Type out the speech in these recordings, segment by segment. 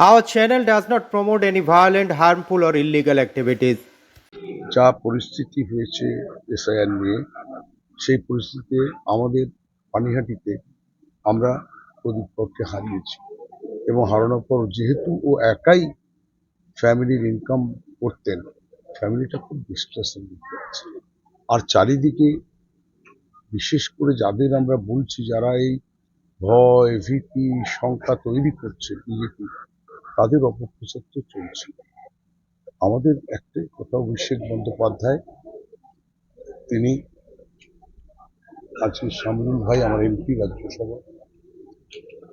Our channel does not promote any violent, harmful, or illegal activities. যা পরিস্থিতি হয়েছে SIR নিয়ে সেই পরিস্থিতিতে আমাদের পানিহাটিতে আমরা প্রদীপ করকে হারিয়েছি এবং হারানোর পর যেহেতু ও একাই ফ্যামিলির ইনকাম করতেন ফ্যামিলিটা খুব ডিস্ট্রেসের মধ্যে আছে আর চারিদিকে বিশেষ করে যাদের আমরা বলছি যারা এই ভয় ভীতি শঙ্কা তৈরি করছে বিজেপি তাদের অপপ্রচার তো চলছে আমাদের একটাই কথা অভিষেক বন্দ্যোপাধ্যায়, তিনি আজকে শামরুল ভাই আমার এমপি রাজ্যসভা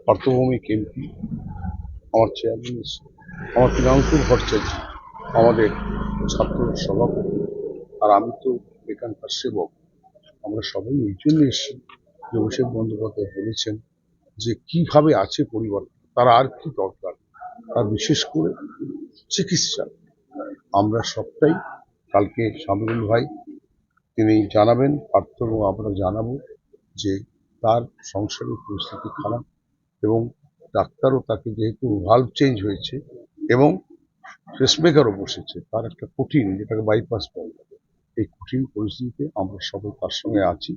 পার্থভৌমিক এমপি, আমার চেয়ারম্যান আমার প্রিয়াঙ্কুর ভট্টাচার্য, আমাদের ছাত্র সভাপতি, আর আমি তো এখানকার সেবক। আমরা সবাই এই জন্য এসেছি যে অভিষেক বন্দ্যোপাধ্যায় বলেছেন যে কীভাবে আছে পরিবর্তন তার আর কি দরকার? তার বিশেষ করে চিকিৎসা। আমরা সবটাই কালকে শামরুল ভাই, তিনি জানাবেন পার্থ আমরা জানাব যে তার সংসারের পরিস্থিতি খারাপ এবং ডাক্তারও তাকে যেহেতু ভাল্ব চেঞ্জ হয়েছে এবং পেসমেকারও বসেছে, তার একটা কঠিন, যেটাকে বাইপাস বলে, এই কঠিন পরিস্থিতিতে আমরা সবাই তার সঙ্গে আছি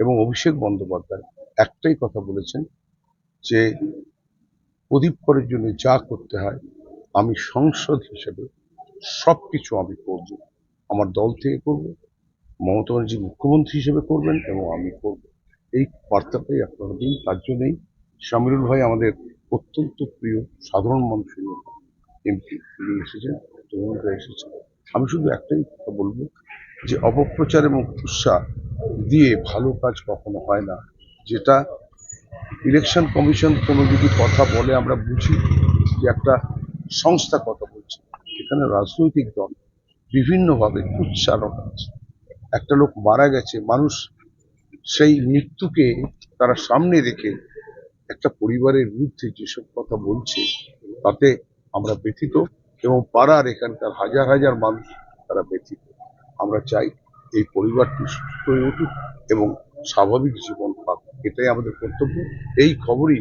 এবং অভিষেক বন্দ্যোপাধ্যায় একটাই কথা বলেছেন যে প্রদীপ করার জন্য যা করতে হয়, আমি সংসদ হিসেবে সব কিছু আমি করব। আমার দল থেকে করব, মমতা ব্যানার্জি মুখ্যমন্ত্রী হিসেবে করবেন এবং আমি করব। এই বার্তাটাই আপনারা দিন, তার জন্যই শামিরুল ভাই আমাদের অত্যন্ত প্রিয় সাধারণ মানুষের এমপি তিনি এসেছেন তরুণরা এসেছেন। আমি শুধু একটাই কথা বলব যে অপপ্রচার এবং দিয়ে ভালো কাজ কখনো হয় না, যেটা ইলেকশন কমিশন কোনো যদি কথা বলে, আমরা বুঝি যে একটা সংস্থা কথা বলছে। এখানে রাজনৈতিক দল বিভিন্নভাবে উচ্চারণ আছে। একটা লোক মারা গেছে, মানুষ সেই মৃত্যুকে তারা সামনে রেখে একটা পরিবারের বিরুদ্ধে যেসব কথা বলছে, তাতে আমরা ব্যথিত এবং পাড়ার এখানকার হাজার হাজার মানুষ তারা ব্যথিত। আমরা চাই এই পরিবারটি সুস্থ হয়ে উঠুক এবং স্বাভাবিক জীবন পাক এটাই আমাদের কর্তব্য। এই খবরই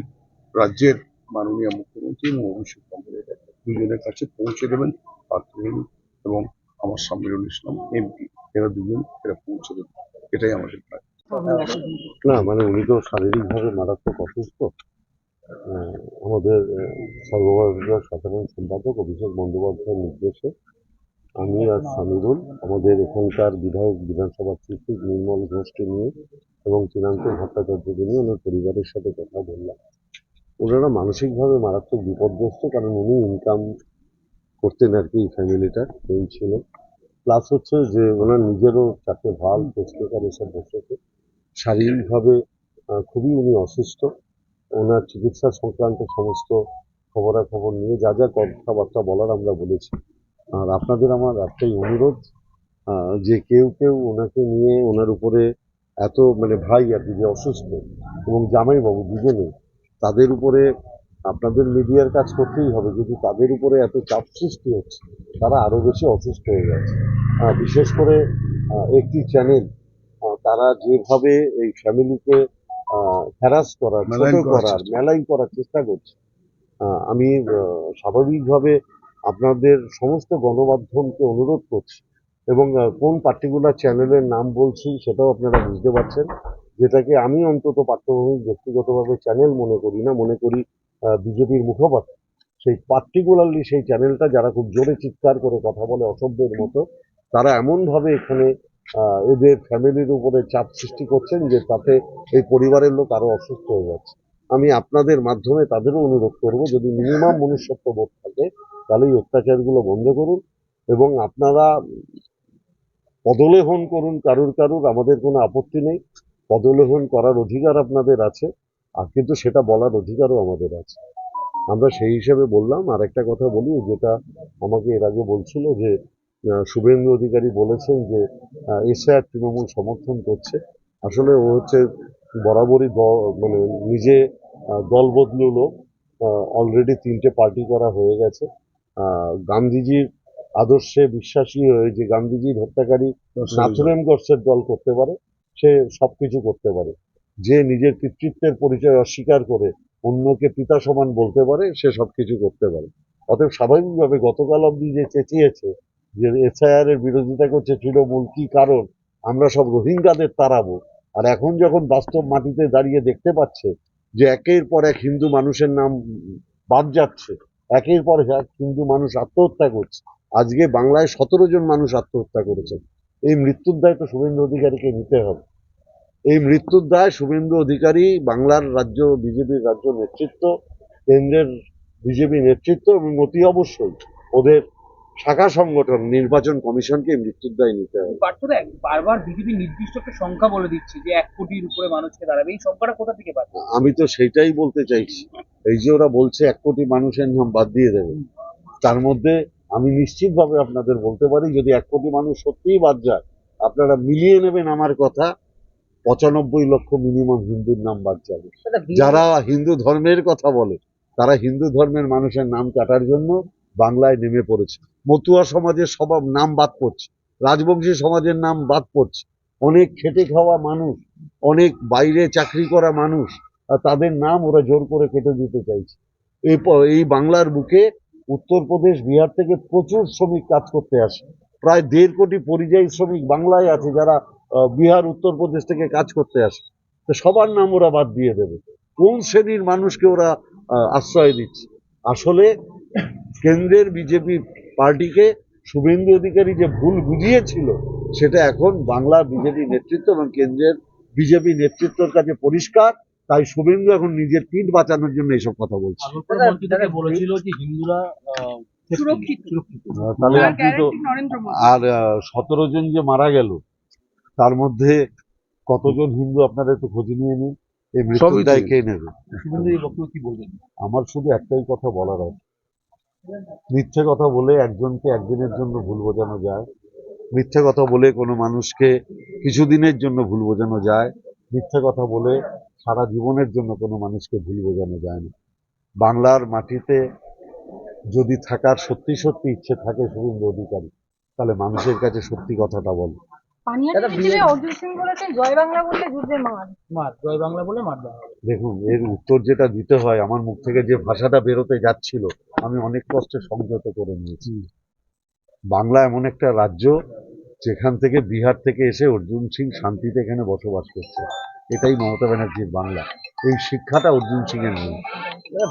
রাজ্যের মাননীয় মুখ্যমন্ত্রী এবং অভিষেক বন্দ্যোপাধ্যায় দুজনের কাছে পৌঁছে দেবেন এবং আমার সামিরুল ইসলাম এমপি, এরা দুজন এরা পৌঁছে দেবেন। এটাই আমাদের কাজ না মানে উনি তো শারীরিকভাবে মারাত্মক অসুস্থ। আমাদের সর্বভারতীয় সাধারণ সম্পাদক অভিষেক বন্দ্যোপাধ্যায়ের নির্দেশে আমি আর সামিরুল, আমাদের এখানকার বিধায়ক বিধানসভার চিফিক নির্মল ঘোষকে নিয়ে এবং চিনান্ত ভট্টাচার্যকে নিয়ে ওনার পরিবারের সাথে কথা বললাম। ওনারা মানসিকভাবে মারাত্মক বিপর্যস্ত, কারণ উনি ইনকাম করতেন আর কি এই ফ্যামিলিটার এই ছিল। প্লাস হচ্ছে যে, ওনার নিজেরও চারটে ভালো পেসমেকার এসব বসেছে। শারীরিকভাবে খুবই উনি অসুস্থ। ওনার চিকিৎসা সংক্রান্ত সমস্ত খবরাখবর নিয়ে যা যা কথাবার্তা বলার আমরা বলেছি। আর আপনাদের আমার একটাই অনুরোধ যে কেউ কেউ ওনাকে নিয়ে ওনার উপরে এত মানে ভাই আর কি যে অসুস্থ এবং জামাইবাবু দুজনে তাদের উপরে আপনাদের মিডিয়ার কাজ করতেই হবে যদি তাদের উপরে এত চাপ সৃষ্টি হচ্ছে তারা আরও বেশি অসুস্থ হয়ে যাচ্ছে বিশেষ করে একটি চ্যানেল তারা যেভাবে এই ফ্যামিলিকে হ্যারাস করার করার। মেলাইন করার চেষ্টা করছে আমি স্বাভাবিকভাবে আপনাদের সমস্ত গণমাধ্যমকে অনুরোধ করছি এবং কোন পার্টিকুলার চ্যানেলের নাম বলছি সেটাও আপনারা বুঝতে পারছেন, যেটাকে আমি অন্তত পাঠ্যভূমিক ব্যক্তিগতভাবে চ্যানেল মনে করি না, মনে করি বিজেপির মুখপাত্র। সেই পার্টিকুলারলি সেই চ্যানেলটা যারা খুব জোরে চিৎকার করে কথা বলে অসভ্যের মতো, তারা এমনভাবে এখানে এদের ফ্যামিলির উপরে চাপ সৃষ্টি করছেন যে তাতে এই পরিবারের লোক আরও অসুস্থ হয়ে যাচ্ছে। আমি আপনাদের মাধ্যমে তাদেরও অনুরোধ করব, যদি মিনিমাম মনুষ্যত্ব বোধ থাকে তাহলে এই অত্যাচারগুলো বন্ধ করুন এবং আপনারা পদলেহন করুন কারুর কারুর, আমাদের কোনো আপত্তি নেই। পদলেহন করার অধিকার আপনাদের আছে, আর কিন্তু সেটা বলার অধিকারও আমাদের আছে। আমরা সেই হিসেবে বললাম, আর একটা কথা বলি, যেটা আমাকে এর আগে বলছিল যে শুভেন্দু অধিকারী বলেছেন যে এসআর তৃণমূল সমর্থন করছে। আসলে ও হচ্ছে বরাবরই মানে নিজে দল বদলুলো। অলরেডি তিনটে পার্টি করা হয়ে গেছে। গান্ধীজির আদর্শে বিশ্বাসী হয়ে যে গান্ধীজির হত্যাকারী নাথুরাম গোডসের দল করতে পারে সে সবকিছু করতে পারে। যে নিজের পিতৃত্বের পরিচয় অস্বীকার করে অন্যকে পিতা সমান বলতে পারে সে সবকিছু করতে পারে। অতএব স্বাভাবিকভাবে গতকাল অব্দি যে চেঁচিয়েছে যে এসআইআর এর বিরোধিতা করছে তৃণমূল কি কারণ? আমরা সব রোহিঙ্গাদের তাড়াবো। আর এখন যখন বাস্তব মাটিতে দাঁড়িয়ে দেখতে পাচ্ছে যে একের পর এক হিন্দু মানুষের নাম বাদ যাচ্ছে একের পর এক কিন্তু মানুষ আত্মহত্যা করছে। আজকে বাংলায় সতেরো জন মানুষ আত্মহত্যা করেছেন এই মৃত্যুর দায় তো শুভেন্দু অধিকারীকে নিতে হবে। এই মৃত্যুর দায় শুভেন্দু অধিকারী বাংলার রাজ্য, বিজেপির রাজ্য নেতৃত্ব, কেন্দ্রের বিজেপি নেতৃত্ব এবং অতি অবশ্যই ওদের শাখা সংগঠন নির্বাচন কমিশনকে মৃত্যুর দায় নিতে হবে। বারবার বিজেপি নির্দিষ্ট একটা সংখ্যা বলে দিচ্ছে যে এক কোটির উপরে মানুষকে দাঁড়াবে। এই সংখ্যাটা কোথা থেকে পাচ্ছে? আমি তো সেটাই বলতে চাইছি। এই যে ওরা বলছে এক কোটি মানুষের নাম বাদ দিয়ে দেবে। তার মধ্যে আমি নিশ্চিতভাবে আপনাদের বলতে পারি যদি এক কোটি মানুষ সত্যিই বাদ যায় আপনারা মিলিয়ে নেবেন আমার কথা পঁচানব্বই লক্ষ মিনিমাম হিন্দুর নাম বাদ যাবে। যারা হিন্দু ধর্মের কথা বলে তারা হিন্দু ধর্মের মানুষের নাম কাটার জন্য বাংলায় নেমে পড়েছে। মতুয়া সমাজের সব নাম বাদ পড়ছে। রাজবংশী সমাজের নাম বাদ পড়ছে। অনেক খেটে খাওয়া মানুষ, অনেক বাইরে চাকরি করা মানুষ তাদের নাম ওরা জোর করে কেটে দিতে চাইছে। এই বাংলার বুকে উত্তরপ্রদেশ, বিহার থেকে প্রচুর শ্রমিক কাজ করতে আসে। প্রায় দেড় কোটি পরিযায়ী শ্রমিক বাংলায় আছে যারা বিহার, উত্তরপ্রদেশ থেকে কাজ করতে আসে। তো সবার নাম ওরা বাদ দিয়ে দেবে। কোন শ্রেণির মানুষকে ওরা আশ্রয় দিচ্ছে? আসলে কেন্দ্রের বিজেপি পার্টিকে শুভেন্দু অধিকারী যে ভুল বুঝিয়েছিল সেটা এখন বাংলা বিজেপি নেতৃত্ব এবং কেন্দ্রের বিজেপি নেতৃত্বের কাছে পরিষ্কার তাই শুভেন্দু এখন নিজের পিঠ বাঁচানোর জন্য এইসব কথা বলছে। তাহলে আর আপনি তো সতেরো জন যে মারা গেল তার মধ্যে কতজন হিন্দু আপনারা একটু খোঁজ নিয়ে নিন এই মৃত্যুর দায় কে নেবে? শুভেন্দু এই বক্তব্য কি বলবেন? আমার শুধু একটাই কথা বলার আছে। মিথ্যে কথা বলে একজনকে একদিনের জন্য ভুল বোঝানো যায়। মিথ্যে কথা বলে কোনো মানুষকে কিছুদিনের জন্য ভুল বোঝানো যায়। মিথ্যে কথা বলে সারা জীবনের জন্য কোনো মানুষকে ভুল বোঝানো যায় না। বাংলার মাটিতে যদি থাকার সত্যি সত্যি ইচ্ছে থাকে শুভেন্দু অধিকারী, তাহলে মানুষের কাছে সত্যি কথাটা বলে। পানিহাটি হিসেবে অর্জুন সিং বলেছেন জয় বাংলা বললে যুদ্ধের মার। মার জয় বাংলা বলে মার দেওয়া হবে। দেখুন এর উত্তর যেটা দিতে হয় আমার মুখ থেকে যে ভাষাটা বেরোতে যাচ্ছিল আমি অনেক কষ্টে সংযত করে নিয়েছি। বাংলা এমন একটা রাজ্য যেখান থেকে বিহার থেকে এসে অর্জুন সিং শান্তিতে এখানে বসবাস করছে। এটাই মমতা ব্যানার্জির বাংলা এই শিক্ষাটা অর্জুন সিং এর নেই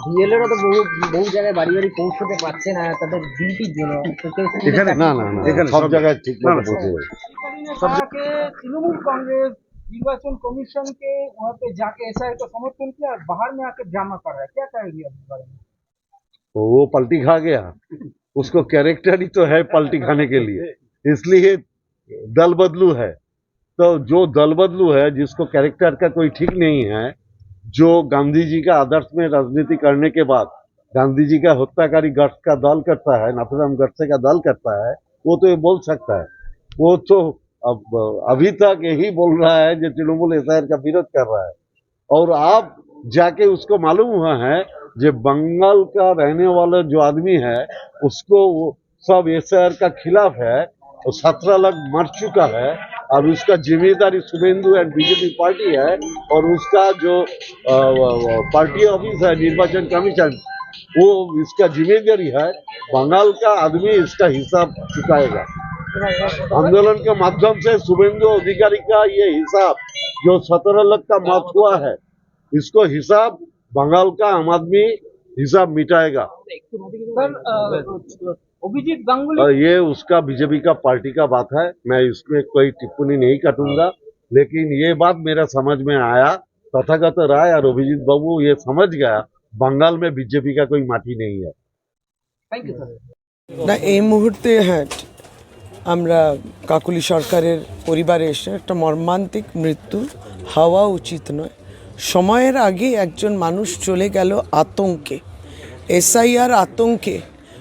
বিএলএরা তো বহু বহু জায়গায় বাড়ি বাড়ি পৌঁছতে পারছে না তাদের ডিউটির জন্য এখানে না না না সব জায়গায় ঠিক মতো পৌঁছে যাবে सभा के तृणमूल कांग्रेस निर्वाचन कमीशन के वहाँ पे जाके ऐसा का समर्थन किया और बाहर में आकर ड्रामा कर रहा है क्या कहेगी आप इस बारे में तो वो पलटी खा गया उसको कैरेक्टर ही तो है पलटी खाने के लिए इसलिए दल बदलू है तो जो दल बदलू है, जिसको कैरेक्टर का कोई ठीक नहीं है, जो गांधी जी का आदर्श में राजनीति करने के बाद गांधी जी का हत्याकारी गट्स का दल करता है, नाथुराम गडसे का दल करता है, वो तो ये बोल सकता है। वो तो अब, अभी तक यही बोल रहा है जो तृणमूल एस का विरोध कर रहा है। और आप जाके उसको मालूम हुआ है, जो बंगाल का रहने वाला जो आदमी है, उसको सब एस का खिलाफ है और सत्रह लाख मर चुका है और उसका ज़िम्मेदारी शुभेंदु एंड बीजेपी पार्टी है और उसका जो पार्टी ऑफ़िस है, निर्वाचन कमीशन, वो इसका ज़िम्मेदारी है, बंगाल का आदमी इसका हिसाब चुकाएगा। आंदोलन के माध्यम से शुभेंदु अधिकारी का ये हिसाब, जो सत्रह लाख का मौत हुआ है, इसको हिसाब बंगाल का आम आदमी हिसाब मिटाएगा। अभिजीत गांगुली और ये उसका बीजेपी का पार्टी का बात है मैं इसमें कोई टिप्पणी नहीं काटूंगा लेकिन ये बात मेरा समझ में आया तथागत राय और अभिजीत बाबू ये समझ गया बंगाल में बीजेपी का कोई माटी नहीं है थैंक यू सर না এই মুহূর্তে হ্যাঁ আমরা কাকুলি সরকারের পরিবারে এসে একটা মর্মান্তিক মৃত্যু হওয়া উচিত নয় সময়ের আগে একজন মানুষ চলে গেল আতঙ্কে এসআইআর আতঙ্কে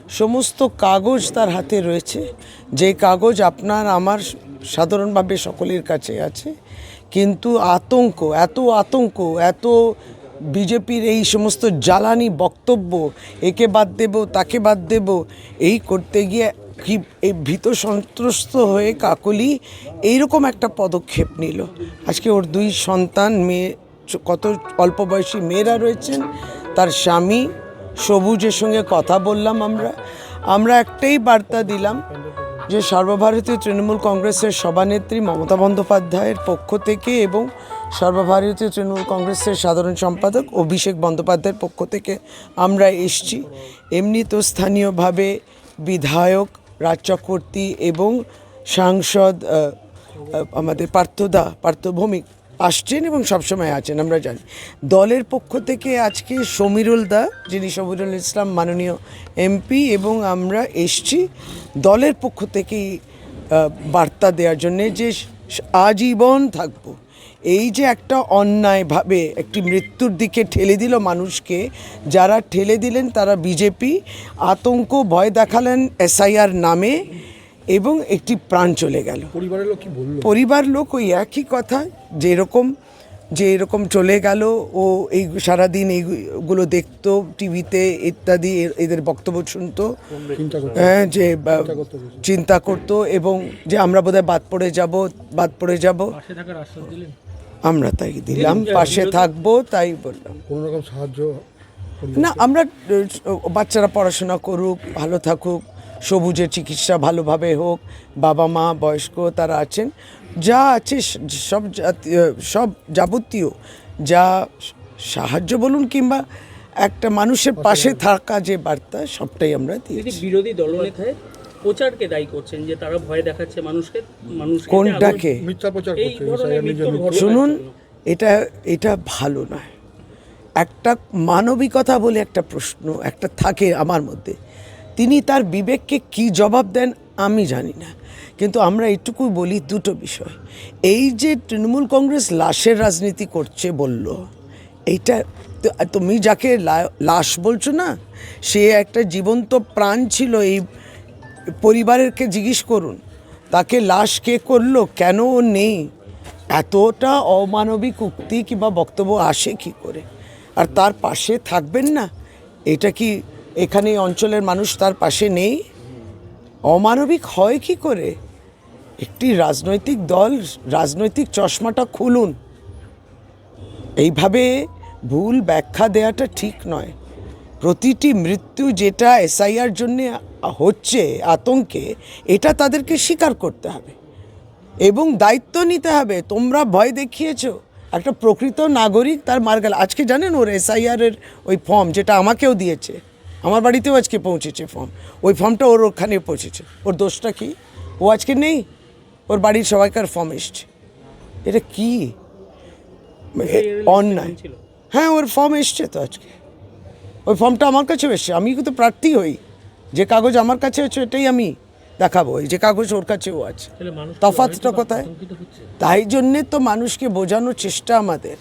সমস্ত কাগজ তার হাতে রয়েছে। যে কাগজ আপনার, আমার সাধারণভাবে সকলের কাছে আছে। কিন্তু আতঙ্ক, এত আতঙ্ক, এত বিজেপির এই সমস্ত জ্বালানি বক্তব্য, একে বাদ দেব, তাকে বাদ দেব, এই করতে গিয়ে কি এই ভীত সন্ত্রস্ত হয়ে কাকলি এইরকম একটা পদক্ষেপ নিল। আজকে ওর দুই সন্তান, মেয়ে কত অল্প বয়সী মেয়েরা রয়েছেন, তার স্বামী সবুজের সঙ্গে কথা বললাম আমরা। আমরা একটাই বার্তা দিলাম যে সর্বভারতীয় তৃণমূল কংগ্রেসের সভানেত্রী মমতা বন্দ্যোপাধ্যায়ের পক্ষ থেকে এবং সর্বভারতীয় তৃণমূল কংগ্রেসের সাধারণ সম্পাদক অভিষেক বন্দ্যোপাধ্যায়ের পক্ষ থেকে আমরা এসছি। এমনি তো স্থানীয়ভাবে বিধায়ক রাজ চক্রবর্তী এবং সাংসদ আমাদের পার্থদা পার্থ ভৌমিক আসছেন এবং সবসময় আছেন, আমরা জানি। দলের পক্ষ থেকে আজকে সমীরুল দা, যিনি সমীরুল ইসলাম মাননীয় এমপি এবং আমরা এসছি দলের পক্ষ থেকেই বার্তা দেওয়ার জন্যে যে আজীবন থাকব। এই যে একটা অন্যায়ভাবে একটি মৃত্যুর দিকে ঠেলে দিল মানুষকে, যারা ঠেলে দিলেন তারা বিজেপি, আতঙ্ক ভয় দেখালেন এসআইআর নামে। এবং একটি প্রাণ চলে গেল। পরিবারের লোক কি বলল? পরিবার লোক ওই একই কথা যে এরকম যে এরকম চলে গেল ও এই সারাদিন এইগুলো দেখতো টিভিতে ইত্যাদি এ- এদের বক্তব্য শুনতো। হ্যাঁ যে চিন্তা করতো এবং যে আমরা বোধহয় বাদ পড়ে যাব বাদ পড়ে যাব। আমরা তাই দিলাম পাশে থাকব তাই বললাম। কোনো রকম সাহায্য না আমরা বাচ্চারা পড়াশোনা করুক ভালো থাকুক সবুজের চিকিৎসা ভালোভাবে হোক বাবা মা বয়স্ক তারা আছেন যা আছে সব সব যাবতীয় যা সাহায্য বলুন কিংবা একটা মানুষের পাশে থাকা যে বার্তা সবটাই আমরা দিয়েছি। বিরোধী দলনেতায় প্রচারকে দায়ী করছেন যে তারা ভয় দেখাচ্ছে মানুষকে মানুষ কোনটাকে? শুনুন এটা এটা ভালো নয়। একটা মানবিকতা বলে একটা প্রশ্ন একটা থাকে আমার মধ্যে। তিনি তার বিবেককে কি জবাব দেন আমি জানি না। কিন্তু আমরা এটুকু বলি দুটো বিষয়। এই যে তৃণমূল কংগ্রেস লাশের রাজনীতি করছে বলল, এইটা তুমি যাকে লাশ বলছো না, সে একটা জীবন্ত প্রাণ ছিল এই পরিবারেরকে জিজ্ঞেস করুন, তাকে লাশ কে করল, কেন নেই? এতটা অমানবিক উক্তি কিংবা বক্তব্য আসে কি করে? আর তার পাশে থাকবেন না? এটা কি এখানে অঞ্চলের মানুষ তার পাশে নেই। অমানবিক হয় কি করে? একটি রাজনৈতিক দল, রাজনৈতিক চশমাটা খুলুন। এইভাবে ভুল ব্যাখ্যা দেওয়াটা ঠিক নয়। প্রতিটি মৃত্যু যেটা এসআইআর জন্যে হচ্ছে, আতঙ্কে, এটা তাদেরকে স্বীকার করতে হবে। এবং দায়িত্ব নিতে হবে। তোমরা ভয় দেখিয়েছো। একটা প্রকৃত নাগরিক তার মার গেল। আজকে জানেন ওর এসআইআর এর ওই ফর্ম যেটা আমাকেও দিয়েছে। আমার বাড়িতেও আজকে পৌঁছেছে ফর্ম ওই ফর্মটা ওর ওখানে পৌঁছেছে। ওর দোষটা কি? ও আজকে নেই? ওর বাড়ির সবাইকার ফর্ম এসছে। এটা কি? অন্যায়। ছিল? হ্যাঁ ওর ফর্ম এসছে তো আজকে। ওই ফর্মটা আমার কাছেও এসছে। আমি কিন্তু প্রার্থী হই। যে কাগজ আমার কাছে আছে এটাই আমি দেখাবো। এই যে কাগজ ওর কাছেও আছে। তফাৎটা কোথায়? তাই জন্যে তো মানুষকে বোঝানোর চেষ্টা আমাদের।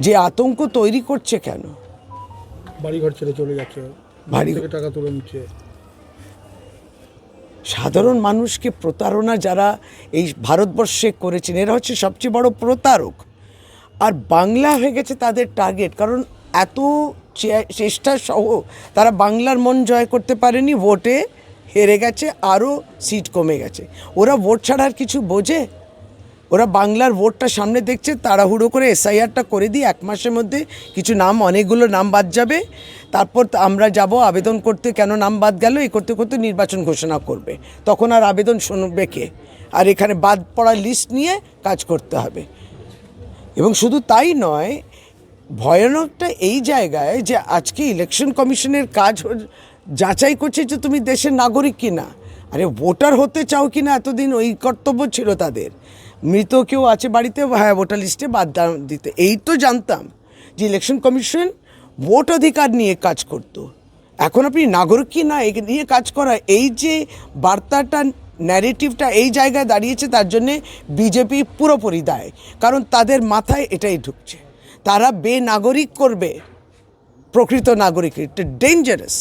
যে আতঙ্ক তৈরি করছে কেন? বাড়ি ঘর ছেড়ে চলে যাচ্ছে বাড়ি থেকে টাকা তুলে নিচ্ছে। সাধারণ মানুষকে প্রতারণা যারা এই ভারতবর্ষে করেছেন এরা হচ্ছে সবচেয়ে বড় প্রতারক। আর বাংলা হয়ে গেছে তাদের টার্গেট কারণ এত চেষ্টা সহ তারা বাংলার মন জয় করতে পারেনি ভোটে হেরে গেছে আরও সিট কমে গেছে। ওরা ভোট ছাড়া আর কিছু বোঝে? ওরা বাংলার ভোটটা সামনে দেখছে, তাড়াহুড়ো করে এসআইআরটা করে দিয়ে এক মাসের মধ্যে কিছু নাম, অনেকগুলো নাম বাদ যাবে। তারপর আমরা যাব আবেদন করতে, কেন নাম বাদ গেল এই করতে করতে নির্বাচন ঘোষণা করবে। তখন আর আবেদন শুনবে কে? আর এখানে বাদ পড়ার লিস্ট নিয়ে কাজ করতে হবে। এবং শুধু তাই নয়, ভয়ানকটা এই জায়গায় যে আজকে ইলেকশন কমিশনের কাজ যাচাই করছে যে তুমি দেশের নাগরিক কিনা। আরে ভোটার হতে চাও কি না এতদিন ওই কর্তব্য ছিল তাদের। মৃত কেউ আছে বাড়িতে হ্যাঁ ভোটার লিস্টে বাদ দিতে। এই তো জানতাম যে ইলেকশন কমিশন ভোট অধিকার নিয়ে কাজ করতো। এখন আপনি নাগরিক কি না এই নিয়ে কাজ করা। এই যে বার্তাটা ন্যারেটিভটা এই জায়গায় দাঁড়িয়েছে, তার জন্যে বিজেপি পুরোপুরি দায়। কারণ তাদের মাথায় এটাই ঢুকছে। তারা বেনাগরিক করবে। প্রকৃত নাগরিক এটা ডেঞ্জারাস